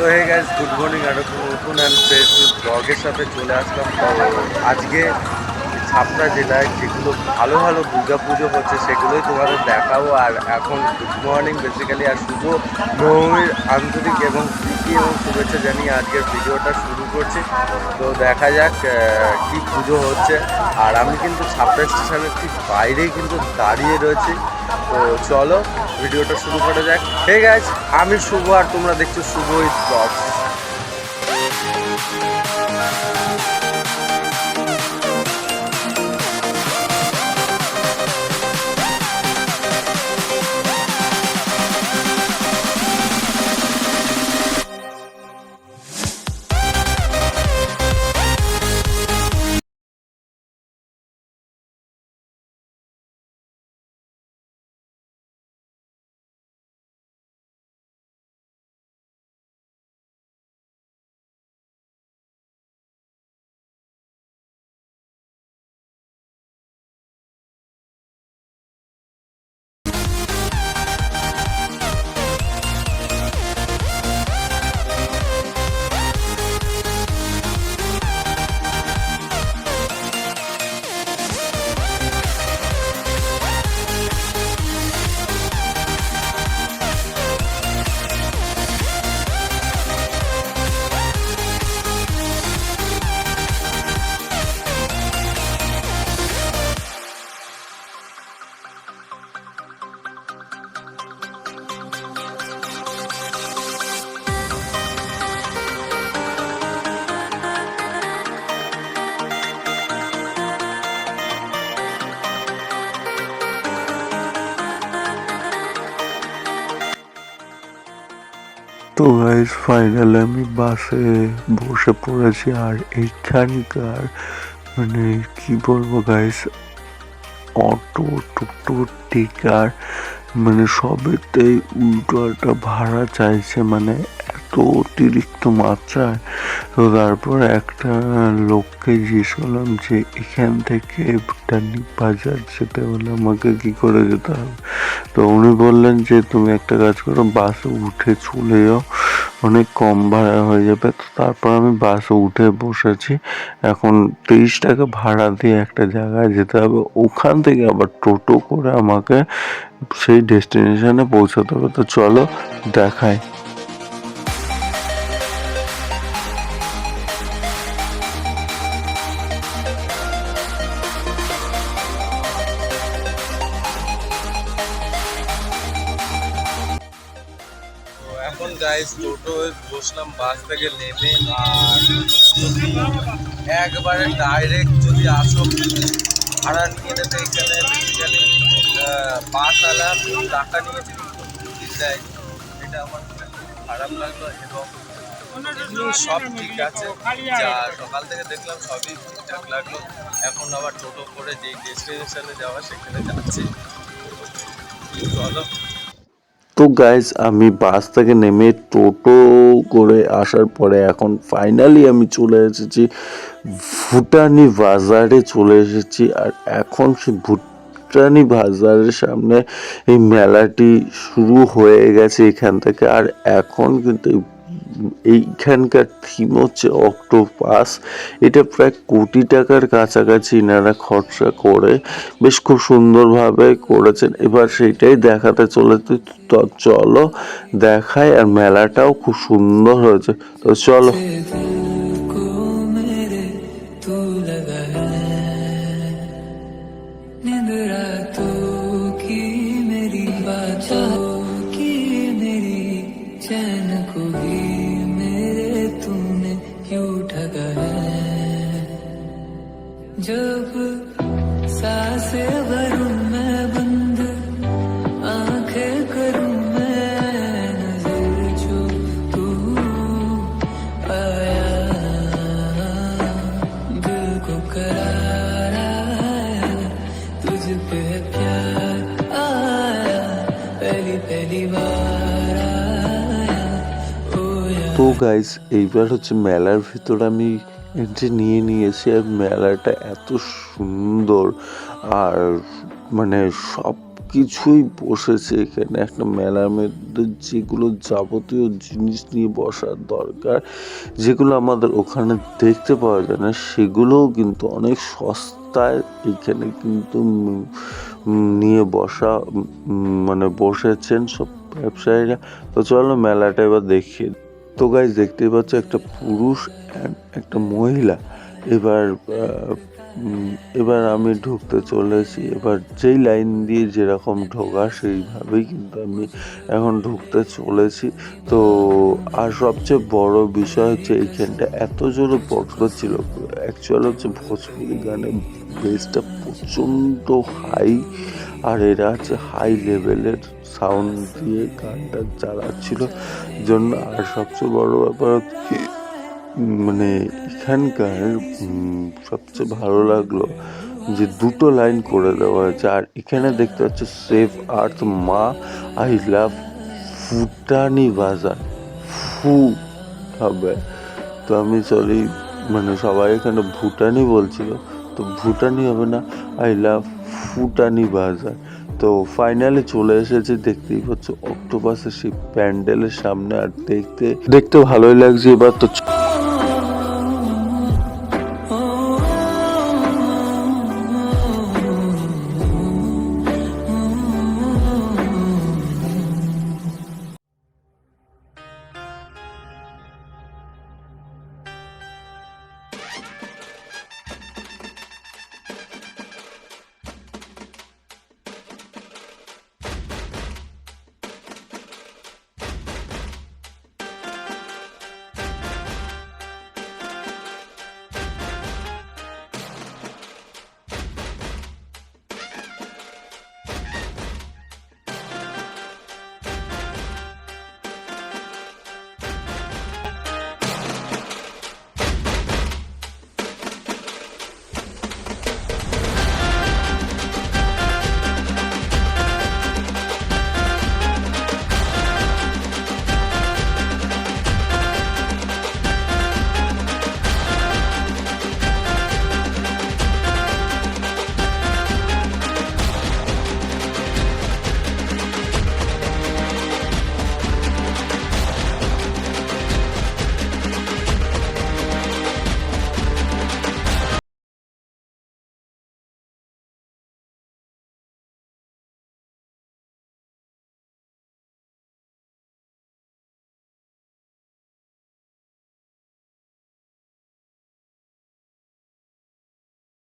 তো hey guys good morning আর একটা নতুন অ্যান্ড ফ্রেশ ব্লগের সাথে চলে আসলাম। আজকে ছাপড়া জেলায় যেগুলো ভালো ভালো দুর্গা পুজো হচ্ছে, সেগুলোই তোমাদের দেখাবো। আর এখন গুড মর্নিং বেসিক্যালি আর শুভ নবমীর আন্তরিক এবং প্রীতি এবং শুভেচ্ছা জানিয়ে আজকের ভিডিওটা শুরু করছি। তো দেখা যাক কি পুজো হচ্ছে। আর আমি কিন্তু ছাপড়া স্টেশনের ঠিক বাইরেই কিন্তু দাঁড়িয়ে রয়েছি। তো চলো, ভিডিওটা শুরু করা যাক। ঠিক আছে আমি শুভ, আর তোমরা দেখছ শুভই ইজ গাইজ ফাইনাল আমি বাসে বসে পড়েছি আর এইখানকার মানে কি বলব গাইজ অটো, টোটো, টিকার মানে সবেতেই উল্টো একটা ভাড়া চাইছে মানে এত অতিরিক্ত মাত্রায়। তো তারপর একটা লোককে জিজ্ঞেস করলাম যে, এখান থেকে টানি বাজার যেতে হলে আমাকে কি করে যেতে হবে? তো উনি বললেন যে, তুমি একটা কাজ করো, বাসে উঠে চলে যাও। অনেক কম ভাড়া হয়ে যাবে। তো তারপর আমি বাসে উঠে বসেছি। এখন তেইশ টাকা ভাড়া দিয়ে একটা জায়গায় যেতে হবে। ওখান থেকে আবার টোটো করে আমাকে সেই ডেস্টিনেশনে পৌঁছাতে হবে। তো চলো দেখায় টোটো বসলাম বাস থেকে নেমে আর একবারে ডাইরেক্ট যদি আসো, ভাড়া নিয়ে নেবে এখানে বেসিক্যালি পাঁচতলা টাকা নিয়ে যদি টিকিট দেয়, এটা আমার খারাপ লাগল এবং সব ঠিক আছে। যা সকাল থেকে দেখলাম সবই ঠিকঠাক লাগল। এখন আবার টোটো করে যেই ডেস্টিনেশনে যাওয়া, সেখানে যাচ্ছি। চলো। তো গাইজ আমি বাস থেকে নেমে টোটো করে আসার পরে এখন ফাইনালি আমি চলে এসেছি। ভুটানি বাজারে চলে এসেছি আর এখন সে ভুটানি বাজারের সামনে এই মেলাটি শুরু হয়ে গেছে এখান থেকে। আর এখন কিন্তু এই- এইখানকার থিম হচ্ছে অক্টোপাস এটা প্রায় কোটি টাকার কাছাকাছি এনারা খরচা করে, বেশ খুব সুন্দরভাবে করেছেন। এবার সেটাই দেখাতে চলেছে। তো চলো দেখায় আর মেলাটাও খুব সুন্দর হয়েছে। তো চলো। जब सांसें भरूं मैं बंद आंखें करूं मैं नजर जो तू आया दिल को करार आया तुझ पे प्यार आया पहली पहली बार आया ओ यार তো গাইস এইবার হচ্ছে মেলার ভিতর আমি এন্ট্রি নিয়ে নিয়েছি আর মেলাটা এত সুন্দর আর মানে সব কিছুই বসেছে এখানে। একটা মেলার মধ্যে যেগুলো যাবতীয় জিনিস নিয়ে বসার দরকার, যেগুলো আমাদের ওখানে দেখতে পাওয়া যায় না, সেগুলোও কিন্তু অনেক সস্তায় এখানে কিন্তু নিয়ে বসা মানে বসেছেন সব ব্যবসায়ীরা। তো চলো মেলাটা এবার দেখি তো গাইজ দেখতেই পাচ্ছ একটা পুরুষ একটা মহিলা। এবার এবার আমি ঢুকতে চলেছি। এবার যেই লাইন দিয়ে যেরকম ঢোকা, সেইভাবেই কিন্তু আমি এখন ঢুকতে চলেছি। তো, আর সবচেয়ে বড় বিষয় হচ্ছে এইখানটা এত জোরে বক্স ছিল। অ্যাকচুয়াল হচ্ছে ভোজপুরি গানের বেসটা প্রচণ্ড হাই আর এরা হচ্ছে হাই লেভেলের সাউন্ড দিয়ে গানটা চালাচ্ছিল। জন্য আর সবচেয়ে বড় ব্যাপার হচ্ছে মানে এখানকার সবচেয়ে ভালো লাগল যে দুটো লাইন করে দেওয়া হয়েছে। আর এখানে দেখতে পাচ্ছ সেভ আর্থ মা আই লাভ ফুটানি বাজার ফু, হবে। তো আমি চলি মানে সবাই এখানে ভুটানি বলছিল। তো ভুটানি হবে না আই লাভ ফুটানি বাজার। তো ফাইনালি চলে এসেছে, দেখতেই পাচ্ছ অক্টোপাসের সেই প্যান্ডেলের সামনে। আর দেখতে দেখতে ভালোই লাগছে। এবার তো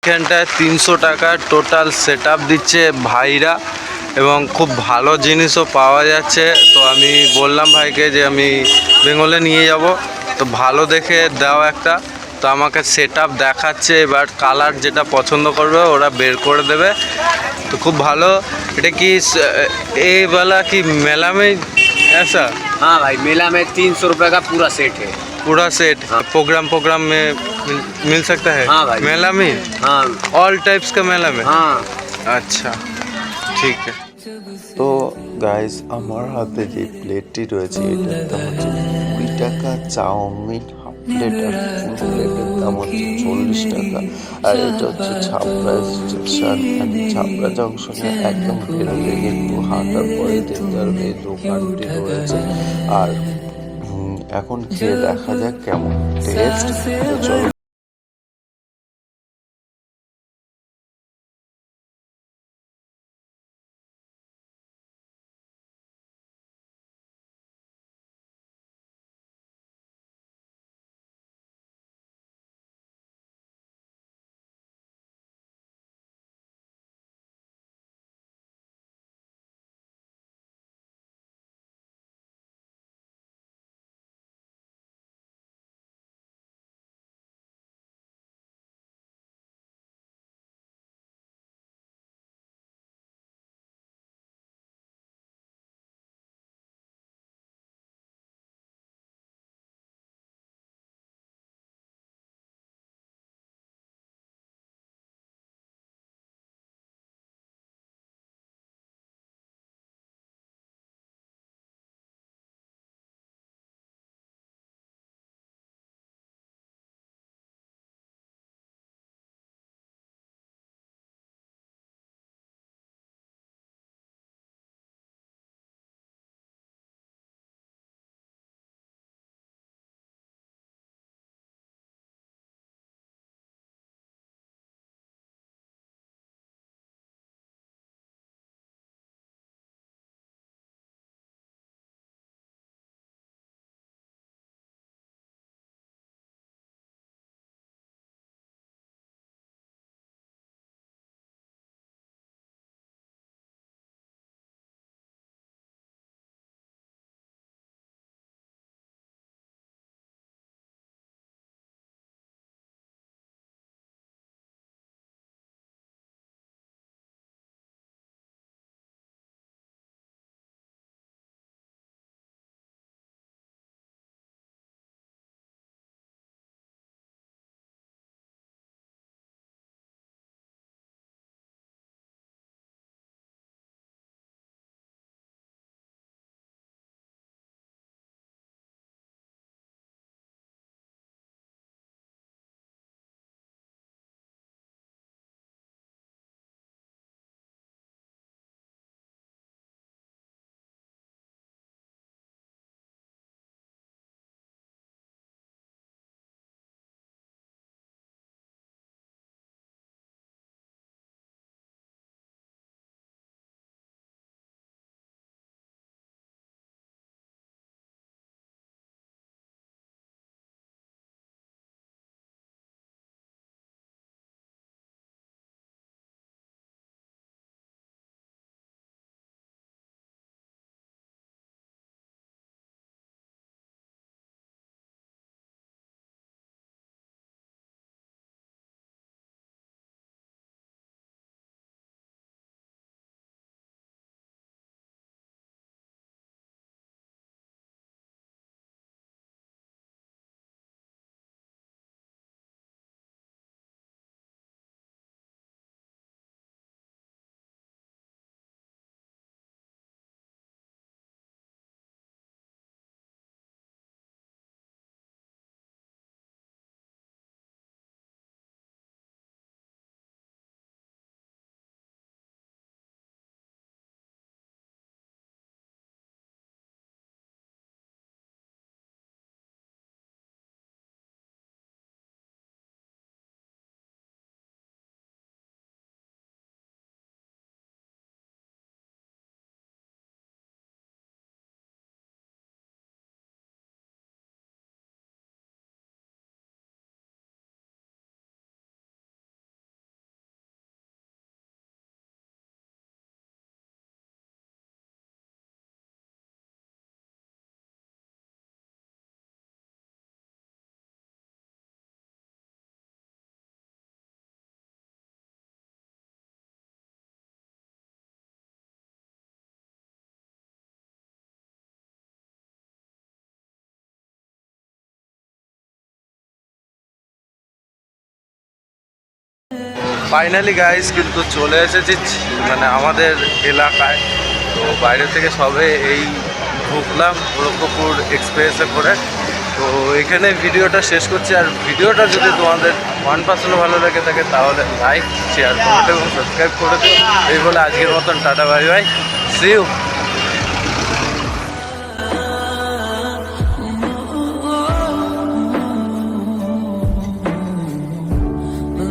এখানটায় তিনশো টাকা টোটাল সেট দিচ্ছে ভাইরা এবং খুব ভালো জিনিসও পাওয়া যাচ্ছে তো আমি বললাম ভাইকে যে আমি বেঙ্গলে নিয়ে যাব তো ভালো দেখে দাও একটা তো আমাকে সেট দেখাচ্ছে এবার কালার যেটা পছন্দ করবে ওরা বের করে দেবে তো খুব ভালো এটা কি স- এই বেলা কি মেলা में ऐसा हाँ भाई मेला में तीन सौ रुपये का पूरा सेट है पूरा सेट हाँ। प्रोग्राम प्रोग्राम में मिल, मिल सकता है हाँ भाई। मेला में हाँ ऑल टाइप्स का मेला में हाँ अच्छा ठीक है তো গাইস আমার হাতে যে প্লেটটি রয়েছে এটার দাম হচ্ছে কুড়ি টাকা চাউমিন হাফ প্লেট আর ফুল প্লেটের দাম হচ্ছে চল্লিশ টাকা আর এটা হচ্ছে ছাপড়া স্টেশন অ্যান্ড ছাপড়া জংশনে একদম বেরোলে একটু হাঁটার পরে দেখতে পারবে এই দোকানটি রয়েছে আর উম, এখন খেয়ে দেখা যাক কেমন টেস্ট চলো ফাইনালি গাইস কিন্তু চলে এসেছি মানে আমাদের এলাকায়। তো বাইরে থেকে সবে এই ঢুকলাম গোরক্ষপুর এক্সপ্রেসে করে। তো এখানে ভিডিওটা শেষ করছি। আর ভিডিওটা যদি তোমাদের ওয়ান পার্সেন্ট ভালো লেগে থাকে, তাহলে লাইক শেয়ার কমেন্ট এবং সাবস্ক্রাইব করে দিও। এই বলে আজকের মতন, টাটা বাই বাই সিউ